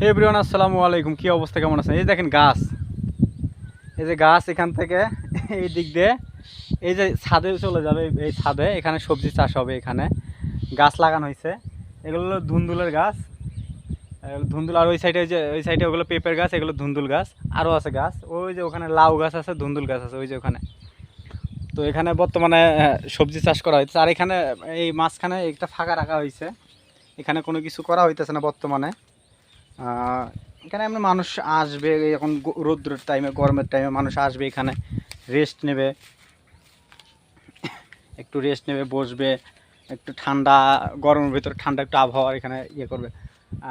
হে everyone আসসালামু আলাইকুম কী অবস্থা, কেমন আছেন? এই দেখেন গাছ। এই যে গাছ এখান থেকে এই দিক দিয়ে, এই যে ছাদে চলে যাবে এই- ছাদে। এখানে সবজি চাষ হবে এখানে। গাছ লাগানো হয়েছে। এগুলো হলো ধুন্দুলের গাছ। ধুন্দুল, আর ওই সাইডে যে ওই সাইডে ওগুলো পেঁপের গাছ, এগুলো ধুন্দুল গাছ। আরও আছে গাছ। ওই যে ওখানে লাউ গাছ আছে, ধুন্দুল গাছ আছে, ওই যে ওখানে। তো এখানে বর্তমানে সবজি চাষ করা হয়েছে আর এখানে এই মাঝখানে একটা ফাঁকা রাখা হয়েছে এখানে কোনো কিছু করা হইতেছে না বর্তমানে। এখানে এমনি মানুষ আসবে, এখন রৌদ্রের টাইমে গরমের টাইমে মানুষ আসবে এখানে রেস্ট নেবে, একটু রেস্ট নেবে, বসবে, একটু ঠান্ডা, গরমের ভিতরে ঠান্ডা একটু আবহাওয়া এখানে ইয়ে করবে।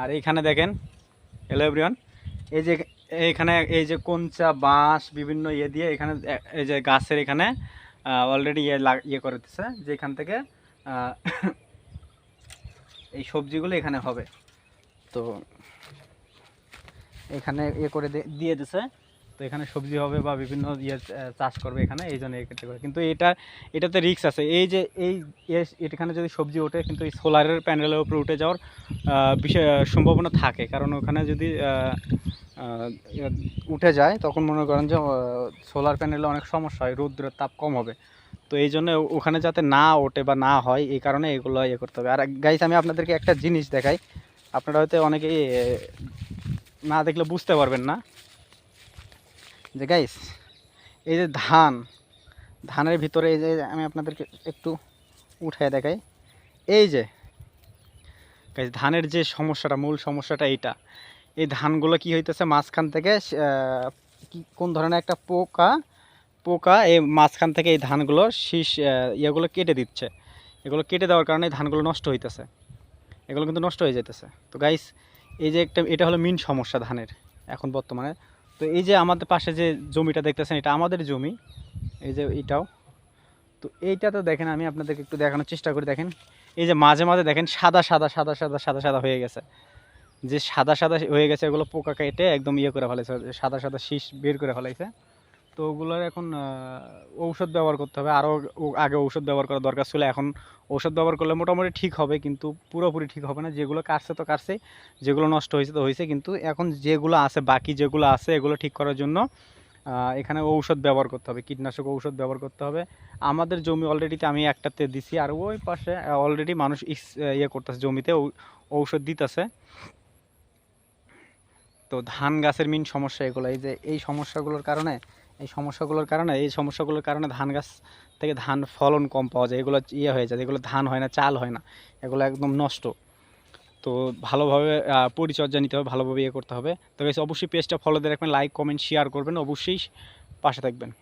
আর এইখানে দেখেন হ্যালো এই যে এইখানে এই যে কঞ্চা, বাঁশ, বিভিন্ন ইয়ে দিয়ে এখানে এই যে গাছের এখানে অলরেডি ইয়ে ইয়ে করে দিচ্ছে যে এখান থেকে এই সবজিগুলো এখানে হবে। তো এখানে ইয়ে করে দিয়ে দিছে। তো এখানে সবজি হবে বা বিভিন্ন ইয়ে চাষ করবে এখানে এই জন্য এক্ষেত্রে করে কিন্তু এটা এটাতে রিস্ক আছে। এই যে এই এ- এখানে যদি সবজি ওঠে কিন্তু এই সোলারের প্যানেলের উপরে উঠে যাওয়ার বিষয় সম্ভাবনা থাকে। কারণ ওখানে যদি ইয়ে উঠে যায় তখন মনে করেন যে সোলার প্যানেলে অনেক সমস্যা হয় রৌদ্রের তাপ কম হবে। তো এই জন্য ওখানে যাতে না ওঠে বা না হয় এই কারণে এগুলো ইয়ে করতে হবে। আর গাইস আমি আপনাদেরকে একটা জিনিস দেখাই। আপনারা হয়তো অনেকেই এ, না দেখলে বুঝতে পারবেন না। যে গাইস এই যে ধান, ধানের ভিতরে এই যে আমি আপনাদেরকে একটু উঠায় দেখাই। এই যে গাইস ধানের যে সমস্যাটা, মূল সমস্যাটা এইটা। এই ধানগুলো কি হইতেছে মাঝখান থেকে কোন ধরনের একটা পোকা পোকা এই মাঝখান থেকে এই ধানগুলো শীষ ইয়েগুলো কেটে দিচ্ছে। এগুলো কেটে দেওয়ার কারণে ধানগুলো নষ্ট হইতেছে। এগুলো কিন্তু নষ্ট হয়ে যেতেছে তো গাইস এই যে একটা, এটা হলো মেন সমস্যা ধানের এখন বর্তমানে। তো এই যে আমাদের পাশে যে জমিটা দেখতেছেন, এটা আমাদের জমি, এই যে এটাও। তো এইটা তো দেখেন, আমি আপনাদেরকে একটু দেখানোর চেষ্টা করি, দেখেন। এই যে মাঝে মাঝে দেখেন, সাদা সাদা সাদা সাদা সাদা সাদা হয়ে গেছে। যে সাদা সাদা হয়ে গেছে, এগুলো পোকা কেটে একদম ইয়ে করে ফেলেছে, সাদা সাদা শীষ বের করে ফেলাইছে তো ওগুলোর এখন ঔষধ ব্যবহার করতে হবে। আরও আগে ঔষধ ব্যবহার করা দরকার ছিল, এখন ঔষধ ব্যবহার করলে মোটামুটি ঠিক হবে, কিন্তু পুরোপুরি ঠিক হবে না। যেগুলো কাটছে তো কাটছে যেগুলো নষ্ট হয়েছে তো হয়েছে, কিন্তু এখন যেগুলো আছে, বাকি যেগুলো আছে, এগুলো ঠিক করার জন্য এখানে ঔষধ ব্যবহার করতে হবে, কীটনাশক ঔষধ ব্যবহার করতে হবে। আমাদের জমি অলরেডিতে আমি একটাতে দিছি, আর ওই পাশে অলরেডি মানুষ ইয়ে করতেছে জমিতে ঔষধ দিতেছে। তো ধান গাছের মেন সমস্যা এগুলো, এই যে, এই সমস্যাগুলোর কারণে এই সমস্যাগুলোর কারণে, এই সমস্যাগুলোর কারণে ধান গাছ থেকে ধান ফলন কম পাওয়া যায়। এগুলো ইয়ে হয়ে যায়, এগুলো ধান হয় না, চাল হয় না, এগুলো একদম নষ্ট। তো ভালোভাবে পরিচর্যা নিতে হবে, ভালোভাবে ইয়ে করতে হবে। তো অবশ্যই পেজটা ফলো দিয়ে রাখবেন লাইক কমেন্ট শেয়ার করবেন, অবশ্যই পাশে থাকবেন।